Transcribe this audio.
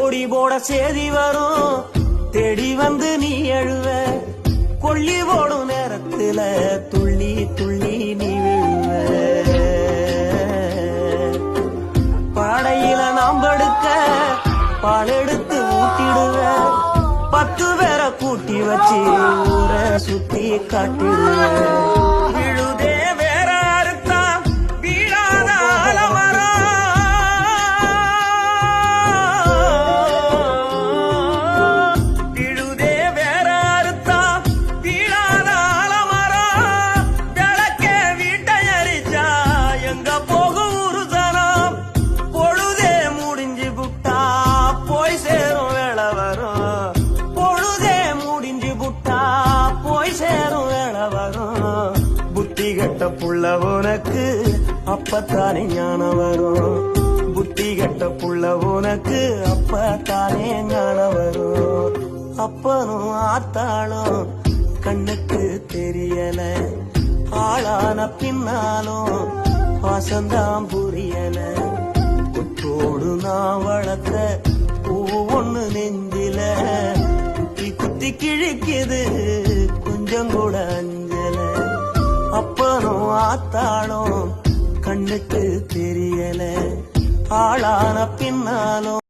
ஓடி போட சேதி வரும். தேடி வந்து நீ எழுவ கொள்ளி போடும் நேரத்துல துள்ளி துள்ளி நீ விழுவ. பாடையில நாம் படுக்க பாலெடுத்து ஊட்டிடுவ. பத்து பேரை கூட்டி வச்சு ஊரை சுத்தி காட்டிடுவேன் சேரும் வேலை வரும். புத்தி கட்ட புள்ள உனக்கு அப்பத்தானே ஞானம் வரும். புத்தி கட்ட புள்ள உனக்கு அப்பத்தானே ஞானம் வரும். அப்பனும் ஆத்தாளும் கண்ணுக்கு தெரியல. ஆளான பின்னாலும் வாசந்தான் புரியல. குத்தோடு நான் வளர்த்த பூ ஒண்ணு நெஞ்சில. குத்தி குத்தி கிழிக்குது கொஞ்சம் கூட அஞ்சல. அப்பனும் ஆத்தாளும் கண்ணுக்கு தெரியல. ஆளான பின்னாலும்